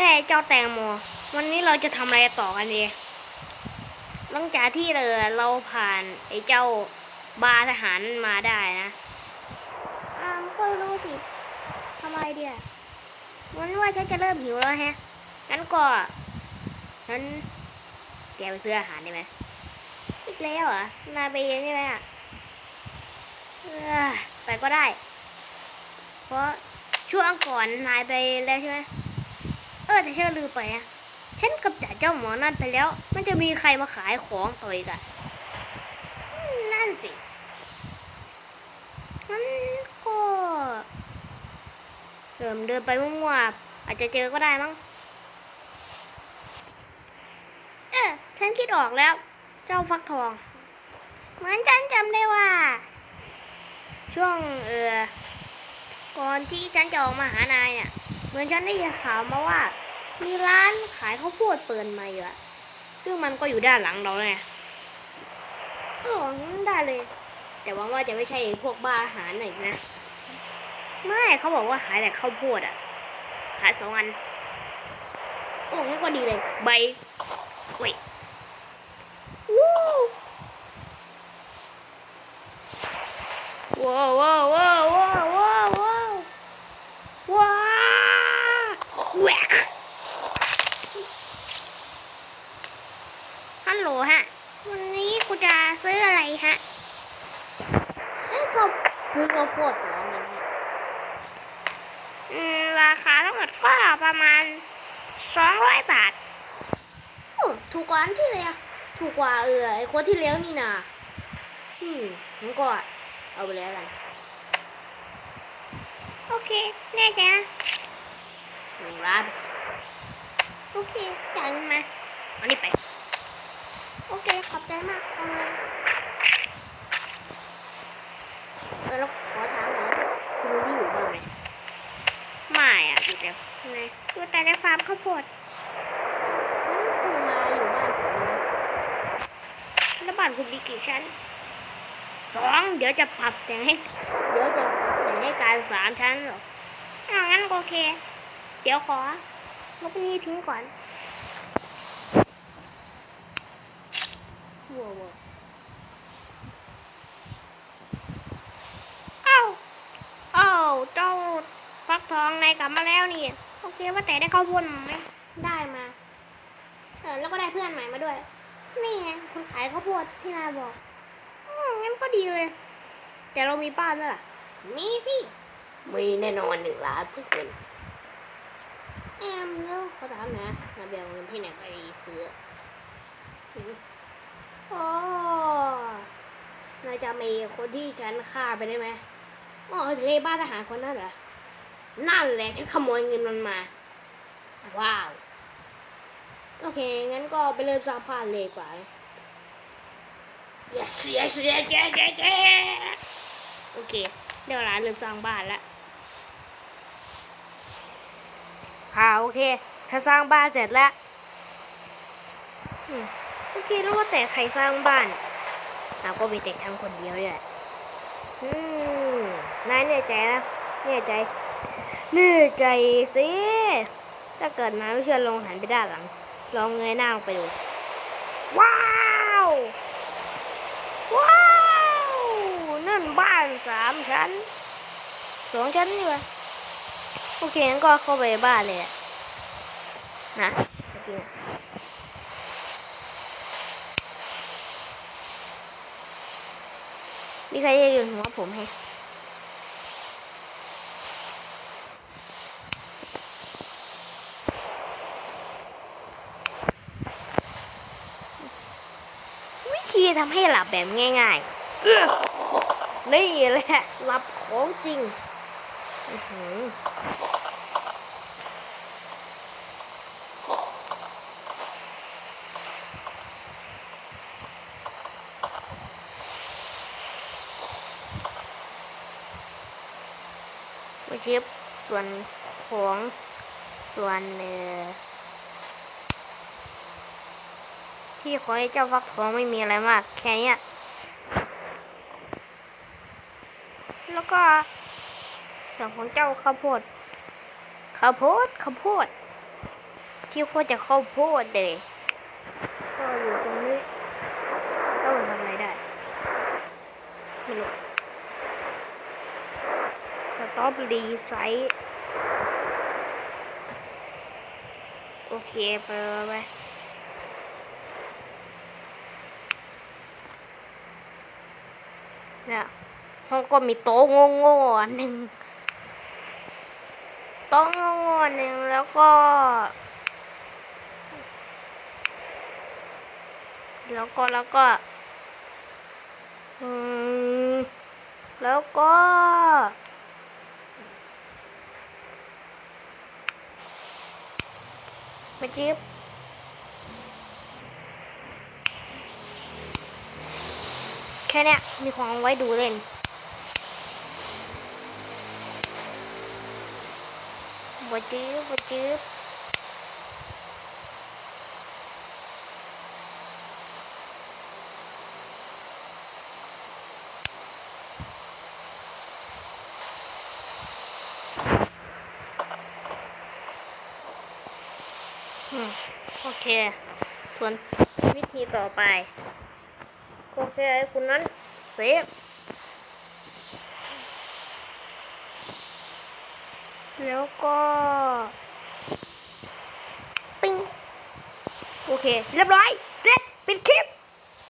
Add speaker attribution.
Speaker 1: แต่เจ้าแตงโม วันนี้เราจะทำอะไรต่อกันดีหลังจากที่เราเราผ่านไอ้เจ้าบาร์ทหารมาได้นะอ่ามันก็รู้สิทำอะไรเดียวันว่าฉันจะเริ่มหิวแล้วแฮะ งั้นก็ฉันแกไปซื้ออาหารได้ไหมอีกแล้วเหรอ นายไปเองได้ไหมอะเออไปก็ได้ เพราะช่วงก่อนนายไปแล้วใช่ไหมเออแต่ฉันลืมไปอะฉันกับจ่าเจ้าหมอนั่นไปแล้ว มันจะมีใครมาขายของต่ออีกอะนั่นสิงั้นก็เดิมเดินไปมั่วๆอาจจะเจอก็ได้มั้งเออฉันคิดออกแล้ว เจ้าฟักทอง เหมือนฉันจำได้ว่า ช่วงเออก่อนที่ฉันจะออกมาหานายเนี่ย เหมือนฉันได้ยินข่าวมาว่า มีร้านขายข้าวโพดเปิดใหม่อยู่อะซึ่งมันก็อยู่ด้านหลังเราไงเอองั้นได้เลย แต่หวังว่าจะไม่ใช่พวกบ้าอาหารหน่อยนะ ไม่เขาบอกว่าขายแต่ข้าวโพดอะขายสองอัน โอ้งั้นก็ดีเลย ใบเว้ยวู้ว้าวว้าวว้าวแหวกฮัลโหลฮะ วันนี้กูจะซื้ออะไรฮะซื้อ ข้าวซื้อข้าวโพดสองอันฮะอืมราคาทั้งหมดก็ประมาณสองร้อยบาทโอ้ถูกกว่าอันที่แล้วถูกกว่าเออไอคนที่แล้วนี่นาอืมงั้นก็เอาไปแล้วกัน โอเค แน่ใจนะหนึ่งล้านโอเคจ่ายเงินมาเอานี่ไป โอเค ขอบใจมากเออแล้วขอถามหน่อยคุณรู้ที่อยู่บ้างไหมไม่อะอยู่แต่ไหนอยู่แต่ในฟาร์มข้าวโพดคุณมาอยู่บ้านผมนะแล้วบ้านคุณมีกี่ชั้นสองเดี๋ยวจะปรับแต่งให้ เดี๋ยวจะปรับแต่งให้กลายเป็นสามชั้นหรออ้างั้นโอเค เดี๋ยวขอลบนี้ทิ้งก่อนว้าวว้าวอ้าวอ้าวเจ้าฟัก ทองนายกลับมาแล้วนี่ โอเคว่าแต่ได้ข้าวโพดมาไหมได้มา เออแล้วก็ได้เพื่อนใหม่มาด้วย นี่ไงคนขายข้าวโพดที่นายบอกอืมงั้นก็ดีเลย แต่เรามีป้านด้วยล่ะมีสิมีแน่นอนหนึ่งล้านเปอร์เซ็นต์แอมแล้วเขาถามหนะนาเบลเงินที่ไหนไปซื้ออืมโอ้นายจะมีคนที่ฉันฆ่าไปได้ไหมอ๋อเทบ้านทหารคนนั้นเหรอ นั่นแหละฉันขโมยเงินมันมา ว้าว โอเค งั้นก็ไปเริ่มสร้างบ้านเลยดีกว่า yes yes yes yes yes yes โอเค เดี๋ยวร้านเริ่มสร้างบ้านแล้วค่ะโอเค ถ้าสร้างบ้านเสร็จแล้วอืมโอเคแล้วว่าแต่ใครสร้างบ้านเราก็มีเด็กทำคนเดียวเลยแหละอืมนายแน่ใจนะแน่ใจแน่ใจสิถ้าเกิดนายไม่เชื่อลองหันไปด้านหลัง ลองเงยหน้าลงไปดู ว้าว ว้าว นั่นบ้านสามชั้น สองชั้นนี่วะโอเคงั้นก็เข้าไปบ้านเลยนะโอเคนะมีใครจะยู่หัวผมให้ วิธีทำให้หลับแบบง่ายๆ นี่แหละ หลับของจริงไม่ชิปส่วนของส่วนเอ่อ ที่ของไอ้เจ้าฟักทองไม่มีอะไรมาก แค่เนี้ยแล้วก็ส่วนของเจ้าข้าวโพดข้าวโพดข้าวโพด ที่โคตรจะข้าวโพดเลยก็อยู่ตรงนี้ต้องทำอะไรได้ไม่รู้สต็อปรีไซต์โอเคไปไปไป เนี่ยห้องก็มีโต๊ะโง่ๆอันหนึ่งโต๊ะโง่ๆอันหนึ่งแล้วก็ แล้วก็แล้วก็อืมแล้วก็ไปจิ๊บ แค่เนี้ยมีของไว้ดูเล่น บจิ๊บบจิ๊บอืมโอเคส่วนวิธีต่อไป โอเคไอ้คุณนั้นเซฟแล้วก็ปิ้งโอเค เรียบร้อยเสร็จปิดคลิป